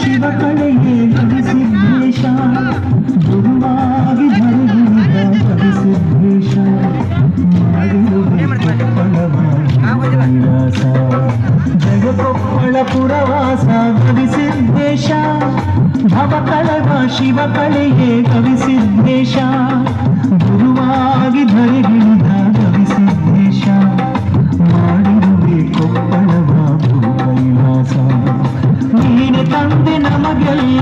ಶಿವ ಕಳೆಯೇ ಕೊಪ್ಪಳ ಪುರವಾಸ ಗವಿಸಿದ್ದೇಶ ಭವಕಳವ ಶಿವ ಕಳೆಯೇ ಗವಿಸಿದ್ದೇಶ ಗುರುವಾಗಿ ಧರಿಗಿದ ಗವಿಸಿದ್ದೇಶ ಮಾಡಿರುವೆ ಕೊಪ್ಪಳವ ಭೂ ಕೈಲಾಸ ನೀನೆ ತಂದೆ ನಮಗೆಲ್ಲ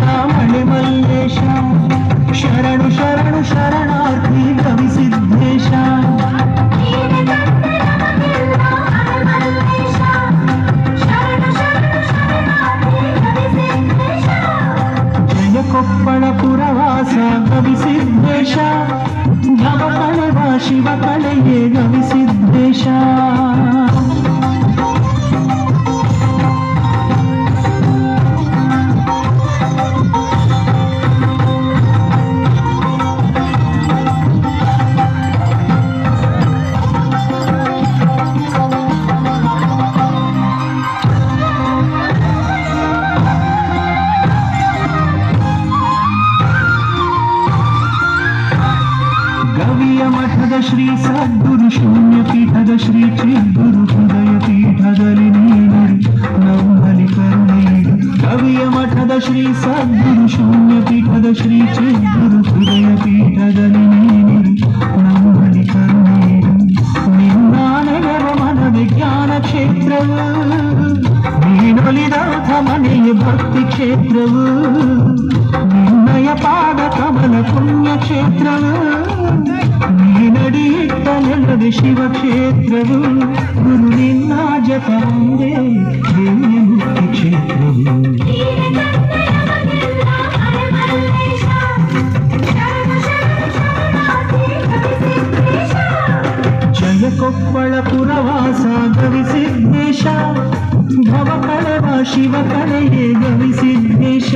আশা ಶ್ರೀ ಸದ್ಗುರು ಶೂನ್ಯ ಪೀಠದ ಶ್ರೀ ಚಿದ್ಗುರು ಹೃದಯ ಪೀಠದಲ್ಲಿ ನೀಡಿ ನಮ್ಮಲ್ಲಿ ಕರುಣೆಯಿಡು ನಿನ್ನ ನೆನವ ಮನ ವಿಜ್ಞಾನ ಕ್ಷೇತ್ರವು ನೀನೊಲಿದಾಥ ಮನೆಯ ಭಕ್ತಿ ಕ್ಷೇತ್ರವು ನಿನ್ನಯ ಪಾದ ಕಮಲ ಪುಣ್ಯ ಕ್ಷೇತ್ರವು ನೀನಡಿಯಿಟ್ಟ ನೆಲದ ಶಿವ ಕ್ಷೇತ್ರವು ಗುರು ನಿನ್ನ ಜಪ ಒಂದೇ ದಿವ್ಯ ಮುಕ್ತಿ ಕ್ಷೇತ್ರವು ಕೊಪ್ಪಳ ಪುರವಾಸ ಗವಿಸಿದ್ದೇಶ. ಭವ ಕಳವ ಶಿವ ಕಳೆಯೇ ಗವಿಸಿದ್ದೇಶ.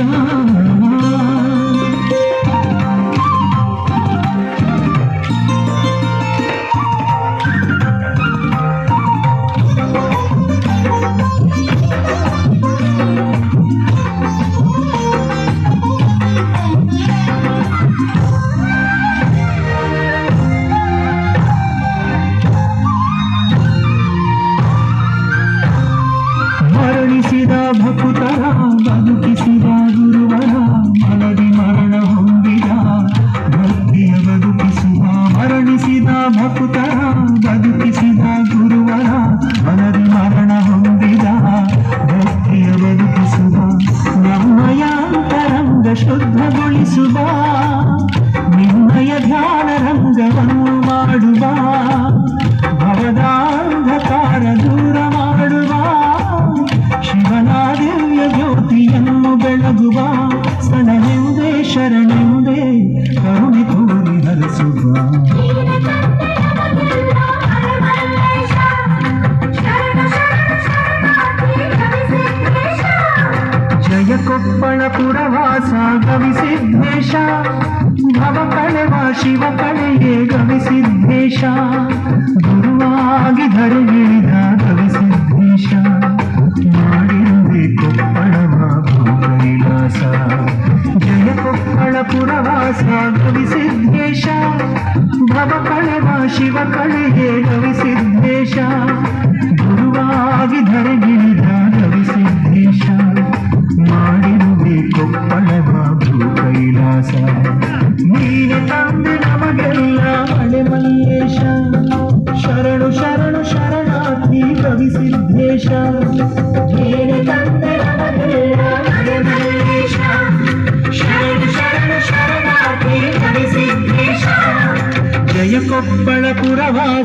ಭಕ್ತರ ಬದುಕಿಸಿದ ಗುರುವರ ಮನದಿ ಮರಣ ಹೊಂದಿದ ಭಕ್ತಿಯ ಬದುಕಿಸುವ ನಮ್ಮಯಾಂತರಂಗ ಶುದ್ಧಗೊಳಿಸುವ ಜಯ ಕೊಪ್ಪಳ ಪುರವಾಸ ಗವಿಸಿದ್ದೇಶ ಭವ ಕಳೆವ ಶಿವ ಕಳೆಯೇ ಗವಿಸಿದ್ದೇಶ ಗುರುವಾಗಿ ಧರೆಗಿಳಿದ ಗವಿಸಿದ್ದೇಶ ಮಾಡಿರುವೆ ಕೊಪ್ಪಳವ ಭೂ ಕೈಲಾಸ ಜಯ ಕೊಪ್ಪಳ ಪುರವಾಸ ಗವಿಸಿದ್ದೇಶ ಭವ ಕಳೆವ ಶಿವ ಕಳೆಯೇ ಗವಿಸಿದ್ದೇಶ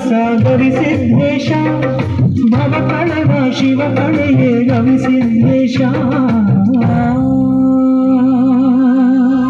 సాగరి సిద్ధేశ భవ కళవ శివ కళయే రవి సిద్ధేశ